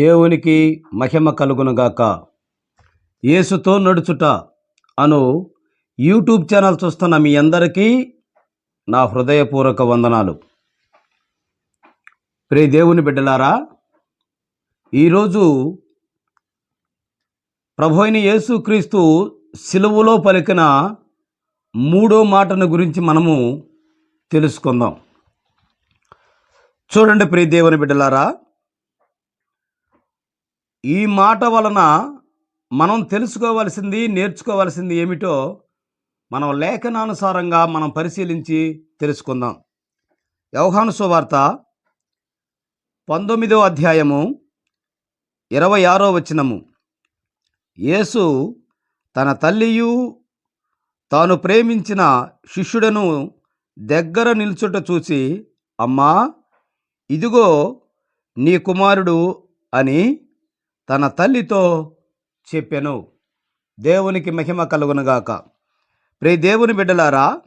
దేవునికి మహిమ కలుగునుగాక యేసుతో నడుచుట అను యూట్యూబ్ ఛానల్ చూస్తున్న మీ అందరికీ నా హృదయపూర్వక వందనాలు. ప్రే దేవుని బిడ్డలారా ఈరోజు ప్రభు అయిన యేసుక్రీస్తు సిలువలో పలికిన మూడో మాటను గురించి మనము తెలుసుకుందాం. చూడండి ప్రియ దేవుని బిడ్డలారా ఈ మాట వలన మనం తెలుసుకోవలసింది నేర్చుకోవలసింది ఏమిటో మనం లేఖనానుసారంగా మనం పరిశీలించి తెలుసుకుందాం. యవహాను సువార్త పంతొమ్మిదో అధ్యాయము ఇరవై ఆరో వచనము. యేసు తన తల్లియు తాను ప్రేమించిన శిష్యుడను దగ్గర నిల్చుట చూసి అమ్మా ఇదిగో నీ కుమారుడు అని తన తల్లితో చెప్పెను. దేవునికి మహిమ కలుగునుగాక. ప్రే దేవుని బిడ్డలారా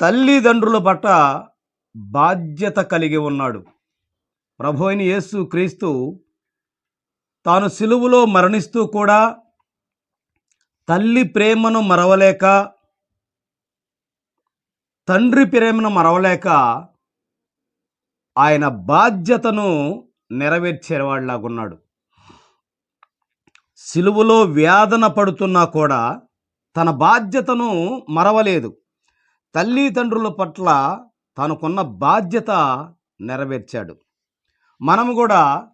తల్లిదండ్రుల పట్ల బాధ్యత కలిగి ఉన్నాడు. ప్రభు అయిన యేసు క్రీస్తు తాను సిలువులో మరణిస్తూ కూడా తల్లి ప్రేమను మరవలేక తండ్రి ప్రేమను మరవలేక ఆయన బాధ్యతను నెరవేర్చేవాడిలాగున్నాడు సిలువలో వేదన పడుతున్నా కూడా తన బాధ్యతను మరవలేదు. తల్లిదండ్రుల పట్ల తనకున్న బాధ్యత నెరవేర్చాడు. మనం కూడా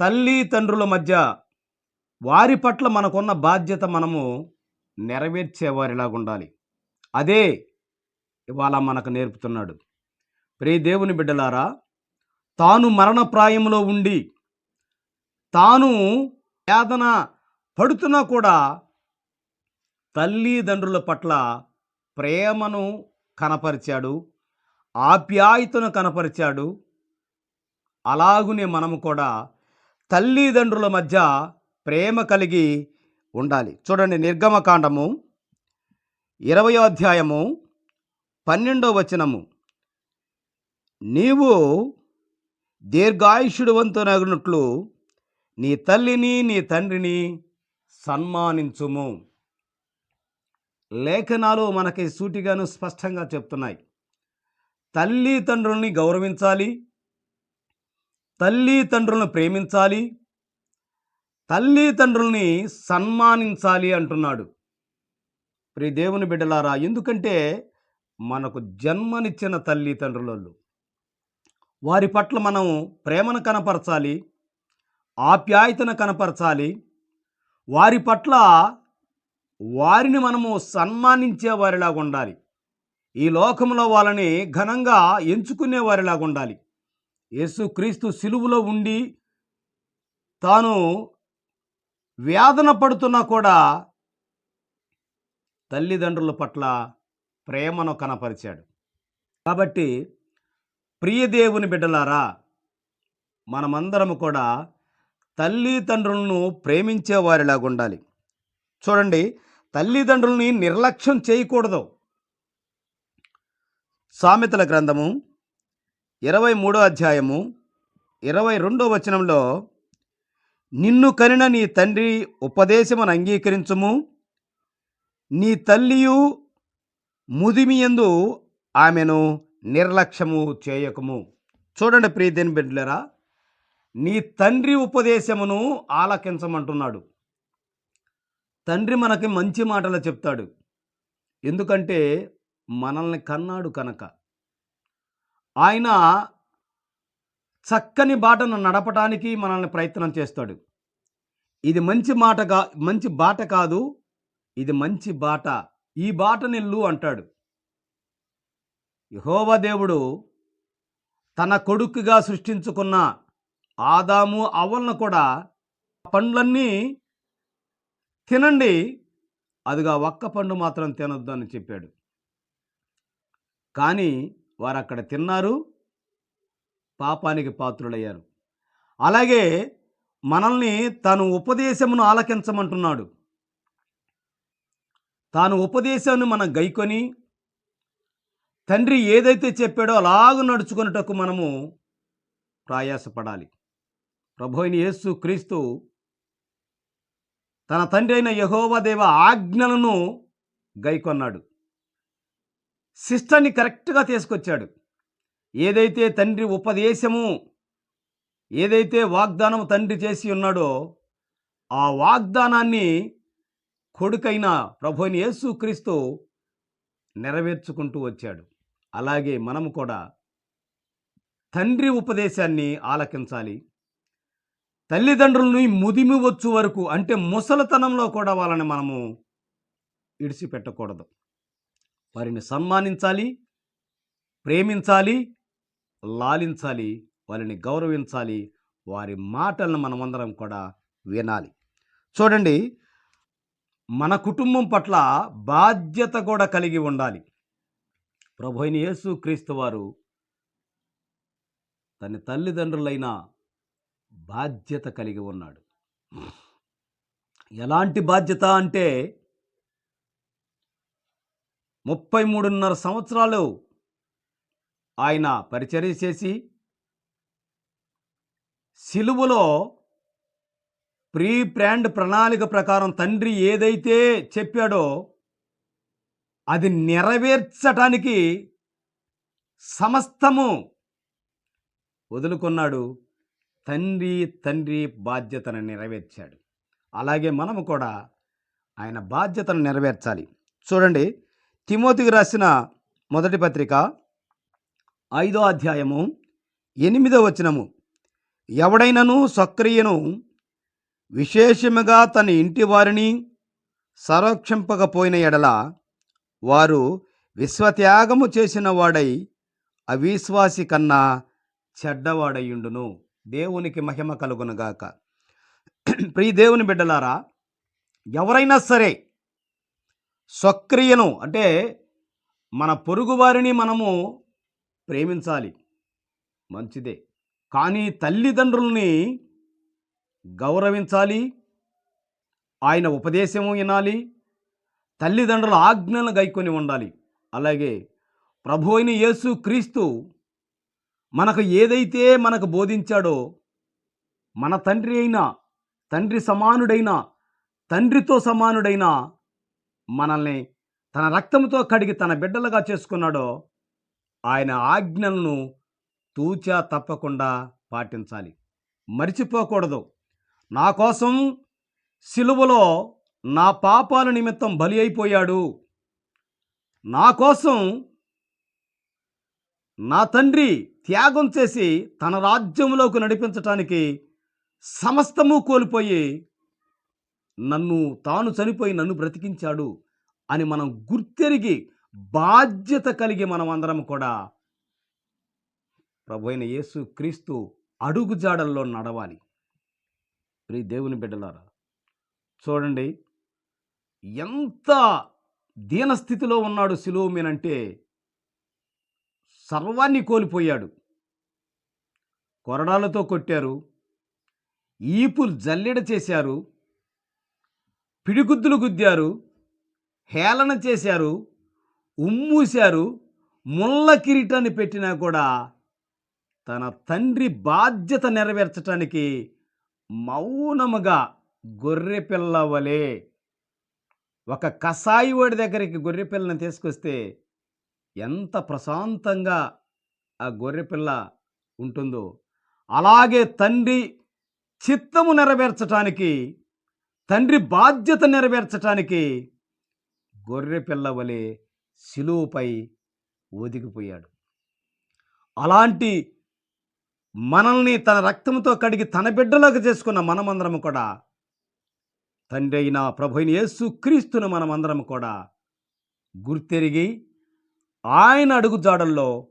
తల్లిదండ్రుల మధ్య వారి పట్ల మనకున్న బాధ్యత మనము నెరవేర్చేవారిలాగా ఉండాలి. అదే ఇవాళ మనకు నేర్పుతున్నాడు. ప్రే దేవుని బిడ్డలారా తాను మరణప్రాయంలో ఉండి తాను వేదన పడుతున్నా కూడా తల్లిదండ్రుల పట్ల ప్రేమను కనపరిచాడు ఆప్యాయతను కనపరిచాడు. అలాగునే మనము కూడా తల్లిదండ్రుల మధ్య ప్రేమ కలిగి ఉండాలి. చూడండి నిర్గమకాండము ఇరవయో అధ్యాయము పన్నెండో వచనము. నీవు దీర్ఘాయుషుడువంతునగినట్లు నీ తల్లిని నీ తండ్రిని సన్మానించుము. లేఖనాలు మనకి సూటిగాను స్పష్టంగా చెప్తున్నాయి. తల్లి తండ్రుల్ని గౌరవించాలి. తల్లి తండ్రులను ప్రేమించాలి. తల్లి తండ్రుల్ని సన్మానించాలి అంటున్నాడు. ప్రి దేవుని బిడ్డలారా ఎందుకంటే మనకు జన్మనిచ్చిన తల్లి తండ్రులలో వారి పట్ల మనం ప్రేమను కనపరచాలి. ఆప్యాయతను కనపరచాలి. వారి పట్ల వారిని మనము సన్మానించే వారిలాగా ఉండాలి. ఈ లోకంలో వాళ్ళని ఘనంగా ఎంచుకునే వారిలాగా ఉండాలి యేసుక్రీస్తు సిలువులో ఉండి తాను వేదన పడుతున్నా కూడా తల్లిదండ్రుల పట్ల ప్రేమను కనపరిచాడు. కాబట్టి ప్రియదేవుని బిడ్డలారా మనమందరము కూడా తల్లిదండ్రులను ప్రేమించే వారిలాగా ఉండాలి. చూడండి తల్లిదండ్రుల్ని నిర్లక్ష్యం చేయకూడదు. సామెతల గ్రంథము ఇరవై మూడో అధ్యాయము ఇరవై రెండో వచనంలో నిన్ను కనిన నీ తండ్రి ఉపదేశమును అంగీకరించుము. నీ తల్లియు ముదిమియందు ఆమెను నిర్లక్ష్యము చేయకము. చూడండి ప్రీతిని బిడ్డలరా నీ తండ్రి ఉపదేశమును ఆలకించమంటున్నాడు. తండ్రి మనకి మంచి మాటలు చెప్తాడు. ఎందుకంటే మనల్ని కన్నాడు కనుక. ఆయన చక్కని బాటను నడపటానికి మనల్ని ప్రయత్నం చేస్తాడు. ఇది మంచి మాట కా మంచి బాట కాదు ఇది మంచి బాట. ఈ బాట నిల్లు అంటాడు. యహోవ దేవుడు తన కొడుకుగా సృష్టించుకున్న ఆదాము అవ్వలను కూడా పండ్లన్నీ తినండి. అదిగా ఒక్క పండు మాత్రం తినొద్దు అని చెప్పాడు. కానీ వారు అక్కడ తిన్నారు. పాపానికి పాత్రులయ్యారు. అలాగే మనల్ని తాను ఉపదేశమును ఆలకించమంటున్నాడు. తాను ఉపదేశాన్ని మనం గైకొని తండ్రి ఏదైతే చెప్పాడో అలాగ నడుచుకున్నటకు మనము ప్రయాసపడాలి. ప్రభు అయిన యేసు క్రీస్తు తన తండ్రి అయిన యహోవదేవ ఆజ్ఞలను గైకొన్నాడు. సిస్టర్ని కరెక్ట్గా తీసుకొచ్చాడు. ఏదైతే తండ్రి ఉపదేశము ఏదైతే వాగ్దానం తండ్రి చేసి ఉన్నాడో ఆ వాగ్దానాన్ని కొడుకైన ప్రభుని యేసు యేసుక్రీస్తు నెరవేర్చుకుంటూ వచ్చాడు. అలాగే మనము కూడా తండ్రి ఉపదేశాన్ని ఆలకించాలి. తల్లిదండ్రులని ముదిమి వచ్చు వరకు అంటే ముసలితనంలో కూడా వాళ్ళని మనము ఇడిచిపెట్టకూడదు వారిని సన్మానించాలి ప్రేమించాలి లాలించాలి వారిని గౌరవించాలి వారి మాటలను మనమందరం కూడా వినాలి. చూడండి మన కుటుంబం పట్ల బాధ్యత కూడా కలిగి ఉండాలి. ప్రభు అయిన యేసు క్రీస్తు వారు తన తల్లిదండ్రులైన బాధ్యత కలిగి ఉన్నాడు. ఎలాంటి బాధ్యత అంటే ముప్పై మూడున్నర సంవత్సరాలు ఆయన పరిచర్య చేసి సిలువలో ప్రీ ప్లాన్డ్ ప్రణాళిక ప్రకారం తండ్రి ఏదైతే చెప్పాడో అది నెరవేర్చటానికి సమస్తము వదులుకున్నాడు. తండ్రి తండ్రి బాధ్యతను నెరవేర్చాడు. అలాగే మనము కూడా ఆయన బాధ్యతను నెరవేర్చాలి. చూడండి తిమోతికి రాసిన మొదటి పత్రిక ఐదో అధ్యాయము ఎనిమిదో వచనము. ఎవడైనను సక్రియను విశేషముగా తన ఇంటి వారిని సంరక్షింపకపోయిన ఎడల వారు విశ్వత్యాగము చేసిన వాడై అవిశ్వాసి కన్నా చెడ్డవాడయుండును. దేవునికి మహిమ కలుగునగాక ప్రియ దేవుని బిడ్డలారా ఎవరైనా సరే స్వక్రియను అంటే మన పొరుగువారిని మనము ప్రేమించాలి మంచిదే. కానీ తల్లిదండ్రుల్ని గౌరవించాలి ఆయన ఉపదేశము వినాలి తల్లిదండ్రుల ఆజ్ఞను గైకొని ఉండాలి. అలాగే ప్రభు అయిన యేసు క్రీస్తు మనకు ఏదైతే మనకు బోధించాడో మన తండ్రి అయిన తండ్రి సమానుడైన తండ్రితో సమానుడైన మనల్ని తన రక్తంతో కడిగి తన బిడ్డలుగా చేసుకున్నాడో ఆయన ఆజ్ఞలను తూచా తప్పకుండా పాటించాలి. మర్చిపోకూడదు. నా కోసం సిలువలో నా పాపాల నిమిత్తం బలి అయిపోయాడు. నా కోసం నా తండ్రి త్యాగం చేసి తన రాజ్యంలోకి నడిపించటానికి సమస్తము కోల్పోయి నన్ను తాను చనిపోయి నన్ను బ్రతికించాడు అని మనం గుర్తెరిగి బాధ్యత కలిగి మనం అందరం కూడా ప్రభు అయిన యేసు క్రీస్తు అడుగుజాడల్లో నడవాలి. ప్రీ దేవుని బిడ్డలారా చూడండి ఎంత దీనస్థితిలో ఉన్నాడు సిలోమినంటే సర్వాన్ని కోల్పోయాడు. కొరడాలతో కొట్టారు. ఈపులు జల్లెడ చేశారు. పిడిగుద్దులు గుద్దారు. హేళన చేశారు. ఉమ్మూశారు. ముళ్ళ కిరీటాన్ని పెట్టినా కూడా తన తండ్రి బాధ్యత నెరవేర్చటానికి మౌనముగా గొర్రెపిల్ల వలె ఒక కసాయి వాడి దగ్గరికి గొర్రెపిల్లని తీసుకొస్తే ఎంత ప్రశాంతంగా ఆ గొర్రెపిల్ల ఉంటుందో. అలాగే తండ్రి చిత్తము నెరవేర్చటానికి తండ్రి బాధ్యత నెరవేర్చటానికి గొర్రెపిల్ల వలె సిలువుపై ఒదిగిపోయాడు. అలాంటి మనల్ని తన రక్తంతో కడిగి తన బిడ్డలోకి చేసుకున్న మనమందరం కూడా తండ్రి అయిన ప్రభు అయిన యేసు క్రీస్తును మనమందరం కూడా గుర్తెరిగి ఆయన అడుగు జాడల్లో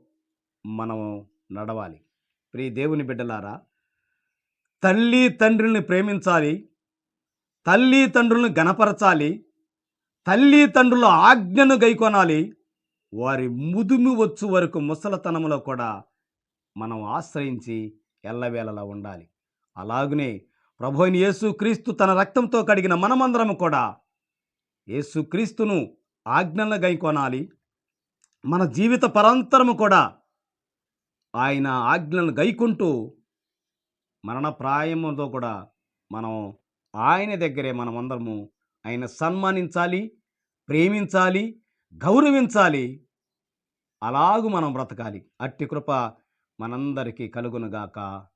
మనం నడవాలి. ప్రియ దేవుని బిడ్డలారా తల్లి తండ్రుల్ని ప్రేమించాలి తల్లి తండ్రులను గణపరచాలి తల్లి తండ్రుల ఆజ్ఞను గైకొనాలి వారి ముదుము వచ్చు వరకు ముసలతనంలో కూడా మనం ఆశ్రయించి ఎల్లవేళలా ఉండాలి. అలాగనే ప్రభుని యేసుక్రీస్తు తన రక్తంతో కడిగిన మనమందరం కూడా యేసుక్రీస్తును ఆజ్ఞలను గైకొనాలి మన జీవిత పరంతరము కూడా ఆయన ఆజ్ఞలను గైకుంటూ మరణ ప్రాయముతో కూడా మనం ఆయన దగ్గరే మనమందరము ఆయన సన్మానించాలి ప్రేమించాలి గౌరవించాలి. అలాగు మనం బ్రతకాలి. అట్టి కృప మనందరికీ కలుగునుగాక.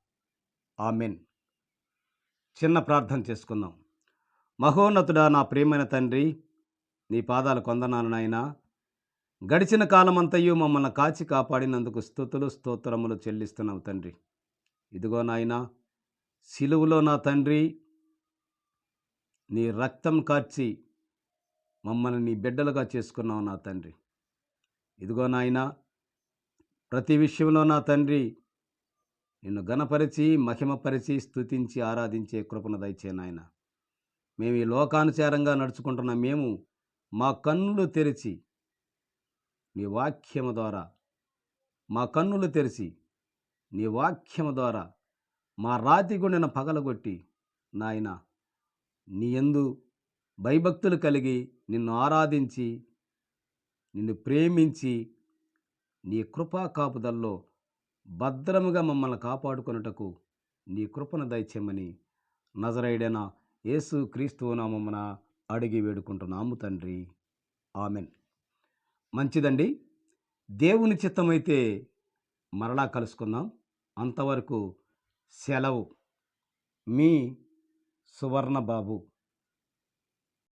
ఆమెన్. చిన్న ప్రార్థన చేసుకుందాం. మహోన్నతుడా నా ప్రేమైన తండ్రి నీ పాదాలు కొందనాలు నాయనా. గడిచిన కాలమంతయు మమ్మల్ని కాచి కాపాడినందుకు స్థుతులు స్తోత్రములు చెల్లిస్తున్నావు తండ్రి. ఇదిగో నాయన సిలువులో నా తండ్రి నీ రక్తం కార్చి మమ్మల్ని నీ బిడ్డలుగా చేసుకున్నావు నా తండ్రి. ఇదిగో నాయన ప్రతి విషయంలో నా తండ్రి నిన్ను గణపరిచి మహిమపరిచి స్తుతించి ఆరాధించే కృపను దయచే నాయన. మేము ఈ లోకానుచారంగా నడుచుకుంటున్న మేము మా కన్నులు తెరిచి నీ వాక్యము ద్వారా మా కన్నులు తెరిచి నీ వాక్యము ద్వారా మా రాతి గుండెను పగలగొట్టి నాయన నీ ఎందు భయభక్తులు కలిగి నిన్ను ఆరాధించి నిన్ను ప్రేమించి నీ కృపా కాపుదల్లో భద్రముగా మమ్మల్ని కాపాడుకొనుటకు నీ కృపను దయచేయమని నజరైడైన యేసు క్రీస్తు నామమున అడిగి వేడుకుంటున్నాము తండ్రి. ఆమెన్. మంచిదండి. దేవుని చిత్తమైతే మరలా కలుసుకుందాం. అంతవరకు సెలవు మీ సువర్ణ బాబు